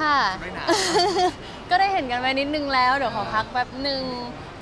ค่ะ ไม่นาน ก็ได้เห็นกันไปนิดนึงแล้ว เดี๋ยวขอพักแป๊บนึง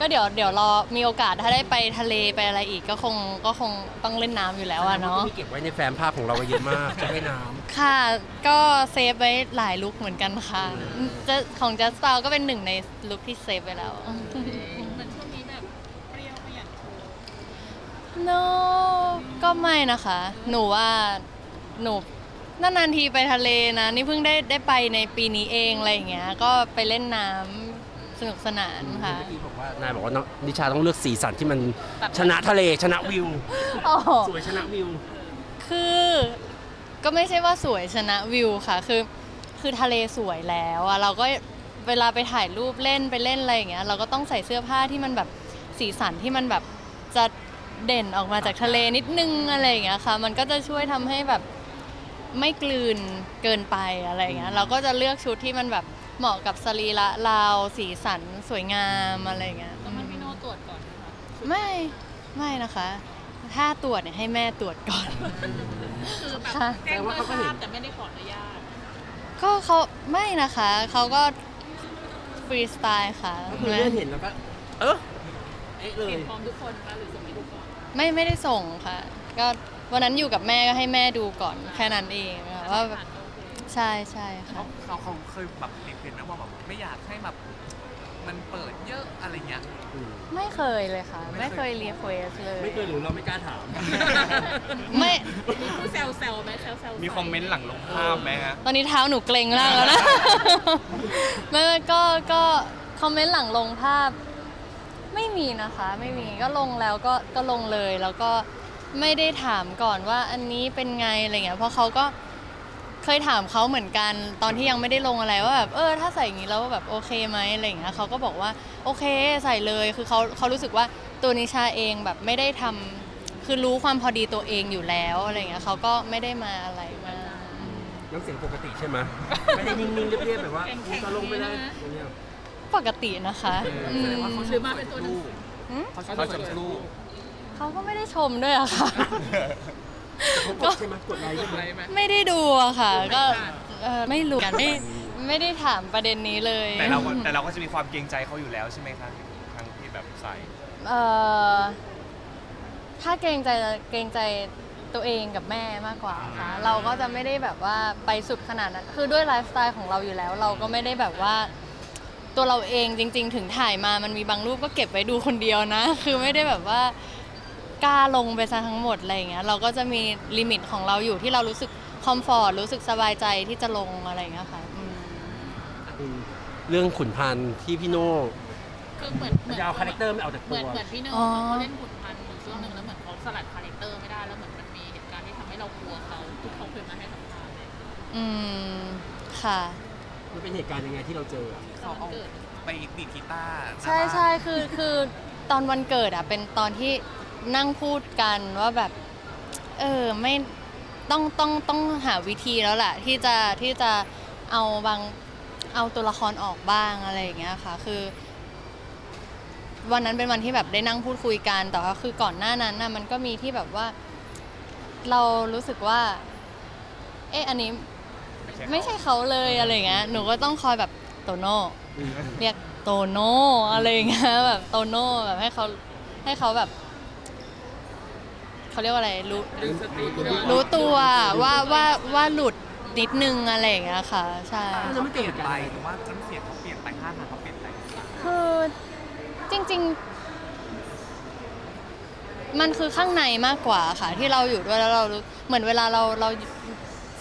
ก็เดี๋ยวเดี๋ยวรอมีโอกาสถ้าได้ไปทะเลไปอะไรอีกก็คงก็คงต้องเล่นน้ำอยู่แล้วอะเนาะ มีเก็บไว้ในแฟ้มภาพของเราไว้เยอะมากจะให้น้ค่ะ ก็เซฟไว้หลายลุคเหมือนกันค่ะจะของ Just s p a ก็เป็นหนึ่งในลุคที่เซฟไว้แล้ว เหมือนช่วงนี้แบบเปรี้ยวไม่อยากโชว์ no ก็ไม่นะคะ หนูว่าหนู นานๆทีไปทะเลนะ นี่เพิ่งได้ได้ไปในปีนี้เองอะไรอย่างเงี้ย ก็ไปเล่นน้ำสนุกสนานำค่ะ เมื่อกี้บอกว่านายบอกว่าน้องนิชาต้องเลือกสีสันที่มันชนะทะเลชนะวิวโอ้โหสวยชนะวิว คือก็ไม่ใช่ว่าสวยชนะวิวค่ะ คือคือทะเลสวยแล้วอะเราก็เวลาไปถ่ายรูปเล่นไปเล่นอะไรอย่างเงี้ยเราก็ต้องใส่เสื้อผ้าที่มันแบบสีสันที่มันแบบจะเด่นออกมาจากทะเลนิดนึงอะไรอย่างเงี้ยค่ะ มันก็จะช่วยทำให้แบบ ไม่กลืนเกินไปอะไรอย่างเงี้ยเราก็จะเลือกชุดที่มันแบบเหมาะกับสรีระเราสีสันสวยงามอะไรอย่างเงี้ยแล้วมันพี่โน่ตรวจก่อนนะคะไม่ไม่นะคะ ถ้าตรวจเนี่ยให้แม่ตรวจก่อน คือแบบค่ะ แจ้งเพื่อทราบแต่ไม่ได้ขออนุญาตก็เขาไม่นะคะเขาก็ฟรีสไตล์ค่ะก็คือเลื่อนเห็นแล้วก็ เออเอ๊ะเลย เห็นพร้อมทุกคนปะหรือส่งให้ดูก่อน ไม่ไม่ได้ส่งค่ะ ก็ วันนั้นอยู่กับแม่ก็ให้แม่ดูก่อนแค่นั้นเองค่ะว่าแบบผ่านโอเคใช่ใช่เขาค่ะ เขาเขาเคยแบบรีเควสต์ไหมว่าแบบไม่อยากให้แบบมันเปิดเยอะอะไรเงี้ย อืมไม่เคยเลยค่ะ ไม่ไม่เคเคยยรีเควสเลย ไม่เคยหรือเราไม่กล้าถาม ไม่ มีผู้แซวแซวๆไหมแซวแซวๆมีคอมเมนต์หลังลงภาพไหมฮะ ตอนนี้เท้าหนูเกร็งมากแล้วนะ ไม่ไม่ก็ก็คอมเมนต์หลังลงภาพ ไม่มีนะคะ ไม่มีก็ลงแล้วก็ก็ลงเลยแล้วก็ ไม่ได้ถามก่อนว่าอันนี้เป็นไงอะไรเงี้ยเพราะเขาก็เคยถามเขาเหมือนกันตอนที่ยังไม่ได้ลงอะไรว่าแบบเออถ้าใส่อย่างนี้แล้วแบบโอเคไหมอะไรเงี้ยเขาก็บอกว่าโอเคใส่เลยคือเขาเขารู้สึกว่าตัวนิชาเองแบบไม่ได้ทำคือรู้ความพอดีตัวเองอยู่แล้วอะไรเงี้ยเขาก็ไม่ได้มาอะไรมากน้ำเสียงปกติใช่ไหมไม่ได้นิ่งๆเรียบๆแบบว่าอุ๊ยตะลงไปเลยอย่างเงี้ยปกตินะคะอืมหรือมาเป็นตัวหนังสือเขาชมลูก เขาก็ไม่ได้ชมด้วยอะค่ะ เขากดใช่ไหมกดไลค์ใช่ไหมอะไรไหม ไม่ได้ดูอะค่ะ ก็เอ่อไม่รู้กันไม่ไม่ได้ถามประเด็นนี้เลยแต่เราก็แต่เราก็จะมีความเกรงใจเขาอยู่แล้วใช่ไหมคะครั้งที่แบบใส่เอ่อถ้าเกรงใจเกรงใจตัวเองกับแม่มากกว่าค่ะเราก็จะไม่ได้แบบว่าไปสุดขนาดนั้น คือด้วยไลฟ์สไตล์ของเราอยู่แล้ว เราก็ไม่ได้แบบว่า ตัวเราเองจริง ๆ ถึงถ่ายมามันมีบางรูปก็เก็บไว้ดูคนเดียวนะ คือไม่ได้แบบว่า กล้าลงไปซะทั้งหมดอะไรอย่างเงี้ยเราก็จะมีลิมิตของเราอยู่ที่เรารู้สึกคอมฟอร์ตรู้สึกสบายใจที่จะลงอะไรอย่างเงี้ยค่ะอืมอืมเรื่องขุนพันธ์ที่พี่โน่คือเหมือนเหมือนจะเอาคาแรคเตอร์ไม่เอาจากเหตัมือนว เหมือนพี่โน่อ๋อเขาเล่นขุนพันธุ์อยู่ช่วงหนึ่งแล้วเหมือนเขาสลัดคาแรคเตอร์ไม่ได้แล้วเหมือนมันมีเหตุการณ์ที่ทำให้เรากลัวเขาที่เขาเคยมาให้สัมภาษณ์เลยอืมค่ะ มันเป็นเหตุการณ์ยังไงที่เราเจออะตอนวันเกิด ไปดีดกีตาร์หน้าใช่บ้าน ใช่คือคือตอนวันเกิดอะเป็นตอนที่ นั่งพูดกันว่าแบบ เออไม่ต้องต้องต้องหาวิธีแล้วแหละที่จะที่จะเอาบางเอาตัวละครออกบ้างอะไรอย่างเงี้ยค่ะ คือ วันนั้นเป็นวันที่แบบได้นั่งพูดคุยกันแต่ว่าคือก่อนหน้านั้นน่ะมันก็มีที่แบบว่า เรารู้สึกว่า เอ๊ะอันนี้ไม่ใช่เขาเลยอะไรอย่างเงี้ยหนูก็ต้องคอยแบบโตโน่อืมเรียกโตโน่อะไรอย่างเงี้ยแบบโตโน่แบบให้เขาให้เขาแบบ เขาเรียกว่าอะไรรู้รู้ตัวว่าว่าว่าหลุดนิดนึงอะไรอย่างเงี้ยค่ะ ใช่แล้วไม่เกิดเปลี่ยนเหตุไปการณ์หรือว่าน้ำเสียงเขาเปลี่ยนไปท่าทางเขาเปลี่ยนไปคือจริง ๆ มันคือข้างในมากกว่าค่ะ ที่เราอยู่ด้วยแล้วเรารู้เหมือนเวลาเราเรา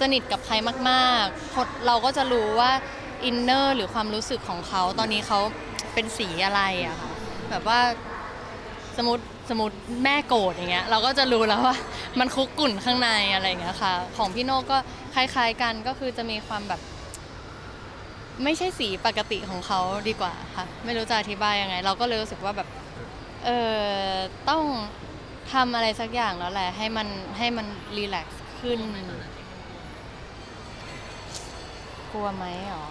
สนิทกับใครมากๆคนเราก็จะรู้ว่าอินเนอร์หรือความรู้สึกของเขา ตอนนี้เขาเป็นสีอะไรอะค่ะแบบว่าสมมติ สมมติแม่โกรธอย่างเงี้ยเราก็จะรู้แล้วว่า มันคุกกุ่นข้างในอะไรอย่างเงี้ยค่ะ ของพี่โน่ก็คล้ายๆกันก็คือจะมีความแบบ ไม่ใช่สีปกติของเขาดีกว่าค่ะ ไม่รู้จะอธิบายยังไง เราก็เลยรู้สึกว่าแบบ เออต้องทำอะไรสักอย่างแล้วแหละ ให้มันให้มันรีแลกซ์ขึ้น กลัวไหมหรอ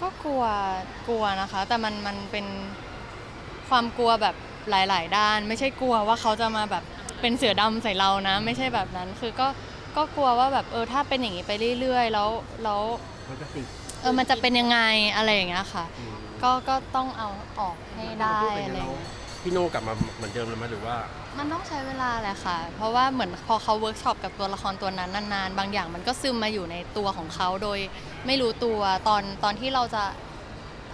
ก็กลัวกลัวนะคะ แต่มันมันเป็นความกลัวแบบ หลาย ๆ ด้าน ไม่ใช่กลัวว่าเขาจะมาแบบเป็นเสือดำใส่เรานะ ไม่ใช่แบบนั้น คือก็ก็กลัวว่าแบบเออถ้าเป็นอย่างนี้ไปเรื่อย ๆ แล้วแล้วมันก็ติดเออมันจะเป็นยังไงอะไรอย่างเงี้ยค่ะ อืมก็ก็ต้องเอาออกให้ได้พูปอะไรแล้อวย่างเงี้ย พี่โน่กลับมาเหมือนเดิมเลยไหมหรือว่า มันต้องใช้เวลาแหละค่ะ เพราะว่าเหมือนพอเขาเวิร์กช็อปกับตัวละครตัวนั้นนานๆ บางอย่างมันก็ซึมมาอยู่ในตัวของเขาโดยไม่รู้ตัวตอนตอนที่เราจะ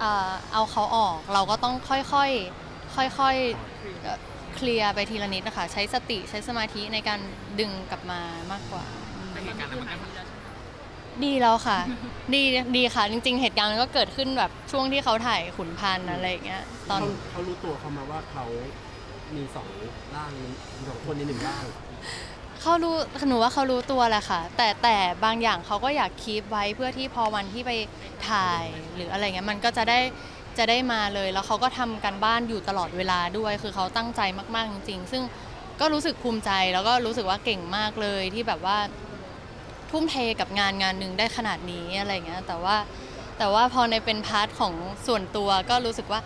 เอ่อเอาเขาออก เราก็ต้องค่อยๆ ค่อยๆเอ่อเคลียร์ไปทีละนิดนะคะ ใช้สติใช้สมาธิในการดึงกลับมามากกว่า แต่เหตุการณ์นั้นมันก็ดีแล้วค่ะ ดีดีค่ะ จริง ๆ เหตุการณ์มันก็เกิดขึ้นแบบช่วงที่เขาถ่ายขุนพันธ์อะไรอย่างเงี้ยตอน เขาเขารู้ตัวเขามาว่าเขามีสองร่างมีสองคนในหนึ่งร่าง เขารู้หนูว่าเขารู้ตัวแหละค่ะ แต่แต่บางอย่างเขาก็อยากคีปไว้เพื่อที่พอวันที่ไปถ่ายหรืออะไรเงี้ยมันก็จะได้ จะได้มาเลย แล้วเขาก็ทำกันบ้านอยู่ตลอดเวลาด้วย คือเขาตั้งใจมากๆจริง ๆ ซึ่งก็รู้สึกภูมิใจแล้วก็รู้สึกว่าเก่งมากเลยที่แบบว่า ทุ่มเทกับงานงานหนึ่งได้ขนาดนี้อะไรเงี้ยแต่ว่าแต่ว่าพอในเป็นพาร์ทของส่วนตัวก็รู้สึกว่า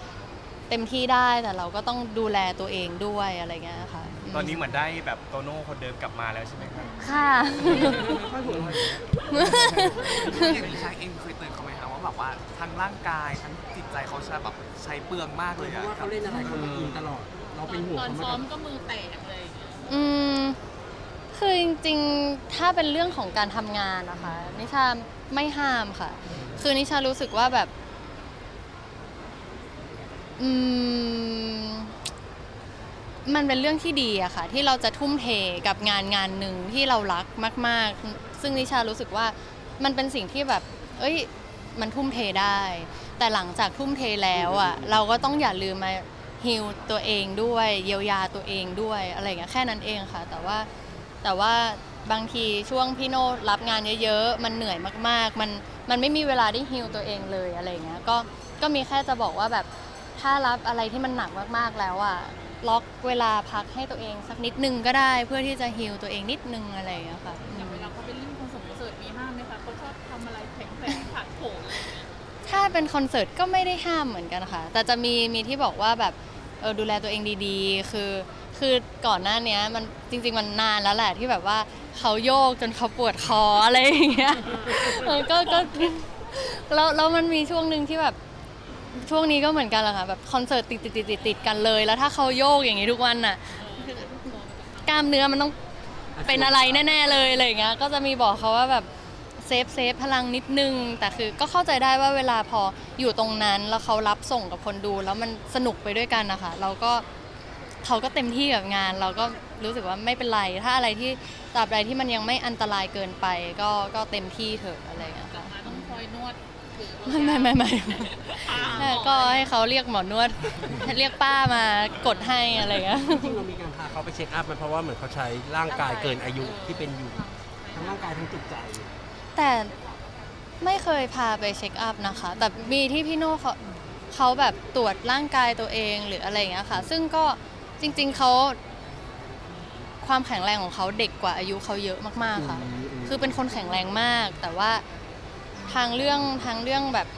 เต็มที่ได้แต่เราก็ต้องดูแลตัวเองด้วยอะไรเงี้ยค่ะมตอนนี้เหมือนได้แบบโตโน่คนเดิมกลับมาแล้วใช่ไหมครับค่ะค่อยหัวเราะอย่างนี้ชายเองเคยเตือนเขาไหมคะ ว่าแบบว่าทั้งร่างกายทั้งจิตใจเขาใช้แบบใช้เปลืองมากเพเลยราะอะว่าเขาเล่นอะไรเขาจะอินตลอด เราเป็นห่วงตอนเขาซ้อมามกก็มือแตกเลยอย่างเงี้ยอืมคือจริงๆ ถ้าเป็นเรื่องของการทำงานนะคะ นิชาไม่ห้ามค่ะ คือนิชารู้สึกว่าแบบ อืม มันเป็นเรื่องที่ดีอะค่ะ ที่เราจะทุ่มเทกับงานงานหนึ่งที่เรารักมาก ๆ ซึ่งนิชารู้สึกว่ามันเป็นสิ่งที่แบบ เอ้ย มันทุ่มเทได้ แต่หลังจากทุ่มเทแล้วอะเราก็ต้องอย่าลืมมาฮิลตัวเองด้วย เยียวยาตัวเองด้วยอะไรอย่างเงี้ยแค่นั้นเองค่ะ แต่ว่าแต่ว่าบางทีช่วงพี่โน่รับงานเยอะๆ มันเหนื่อยมากๆ มันมันไม่มีเวลาได้ฮิลตัวเองเลยอะไรอย่างเงี้ยก็ก็มีแค่จะบอกว่าแบบถ้ารับอะไรที่มันหนักมากๆแล้วอะล็อกเวลาพักให้ตัวเองสักนิดนึงก็ได้เพื่อที่จะฮิลตัวเองนิดนึงอะไรอย่างเงี้ยค่ะ ถ้าเป็นคอนเสิร์ตก็ไม่ได้ห้ามเหมือนกันค่ะ แต่จะมีมีที่บอกว่าแบบเออดูแลตัวเองดีๆ คือ คือก่อนหน้าเนี้ยมันจริง ๆ มันนานแล้วแหละที่แบบว่าเขาโยกจนเขาปวดคออะไรอย่างเงี้ยเออก็ก็แล้วแล้วมันมีช่วงหนึ่งที่แบบช่วงนี้ก็เหมือนกันแหละค่ะแบบคอนเสิร์ตติดติดติดติดติดกันเลย แล้วถ้าเขาโยกอย่างนี้ทุกวันน่ะกล้ามเนื้อมันต้องเป็นอะไรแน่ ๆ เลยอะไรอย่างเงี้ยก็จะมีบอกเขาว่าแบบ เซฟเซฟพลังนิดนึง แต่คือก็เข้าใจได้ว่าเวลาพออยู่ตรงนั้นแล้วเขารับส่งกับคนดู แล้วมันสนุกไปด้วยกันนะคะเราก็เขาก็เต็มที่กับงาน เราก็รู้สึกว่าไม่เป็นไร ถ้าอะไรที่ตราบใดที่มันยังไม่อันตรายเกินไป ก็ก็เต็มที่เถอะอะไรอย่างเงี้ยกลับค่ะมาต้องคอยนวดคือไม่ไม่ไม่ไม่ไม่ก็ให้เขาเรียกหมอนวดให้เรียกป้ามากดให้อะไรอย่างเงี้ยจริงๆเรามีการพาเขาไปเช็คอัพไหมเพราะว่าเหมือนเขาใช้ร่างกายเกินอายุที่เป็นอยู่ทั้งร่างกายทั้งจิตใจ แต่ไม่เคยพาไปเช็คอัพนะคะ แต่มีที่พี่โน่เขาเขาแบบตรวจร่างกายตัวเองหรืออะไรอย่างเงี้ยค่ะ ซึ่งก็จริง ๆเขาความแข็งแรงของเขาเด็กกว่าอายุเขาเยอะมากๆค่ะอืมอืมคือเป็นคนแข็งแรงมาก แต่ว่าทางเรื่องทางเรื่องแบบ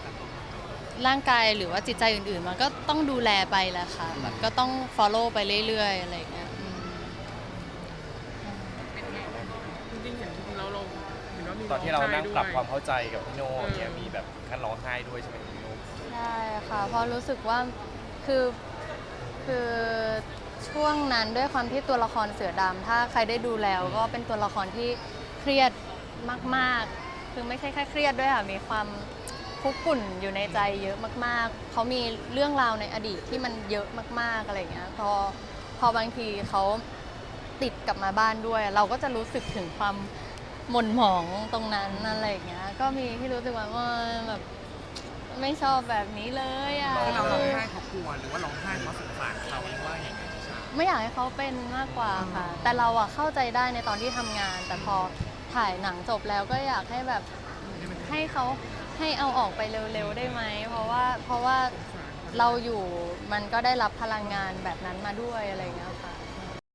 ร่างกายหรือว่าจิตใจอื่นๆ มันก็ต้องดูแลไปแหละค่ะแบบก็ต้อง follow ไปเรื่อยๆอะไรอย่างเงี้ย ตอนที่เรานั่งปรับความร้องไห้ด้วยเข้าใจกับพี่โน่เนี่ยมีแบบขั้นร้องไห้ด้วยใช่ไหมพี่โน่ใช่ค่ะเพราะรู้สึกว่าคือคือช่วงนั้นด้วยความที่ตัวละครเสือดำถ้าใครได้ดูแล้วก็เป็นตัวละครที่เครียดมากๆ คือไม่ใช่แค่เครียดด้วยค่ะมีความคุกกุ่นอยู่ในใจเยอะมากๆเขามีเรื่องราวในอดีตที่มันเยอะมากๆอะไรอย่างเงี้ยพอพอบางทีเขาติดกลับมาบ้านด้วย เราก็จะรู้สึกถึงความ หม่นหมองตรงนั้นอะไรอย่างเงี้ย ก็มีที่รู้สึกว่าว่าแบบไม่ชอบแบบนี้เลยอะคือเราร้องคือไห้เพราะกลัวหรือว่าร้องไห้เพราะสงสารเขาหรือว่าอย่างไรนิชาไม่อยากให้เขาเป็นมากกว่าค่ะ แต่เราอะเข้าใจได้ในตอนที่ทำงาน แต่พอถ่ายหนังจบแล้วก็อยากให้แบบให้เขาให้เอาออกไปเร็วๆได้ไหม เพราะว่าเพราะว่าเราอยู่มันก็ได้รับพลังงานแบบนั้นมาด้วยอะไรอย่างเงี้ยค่ะ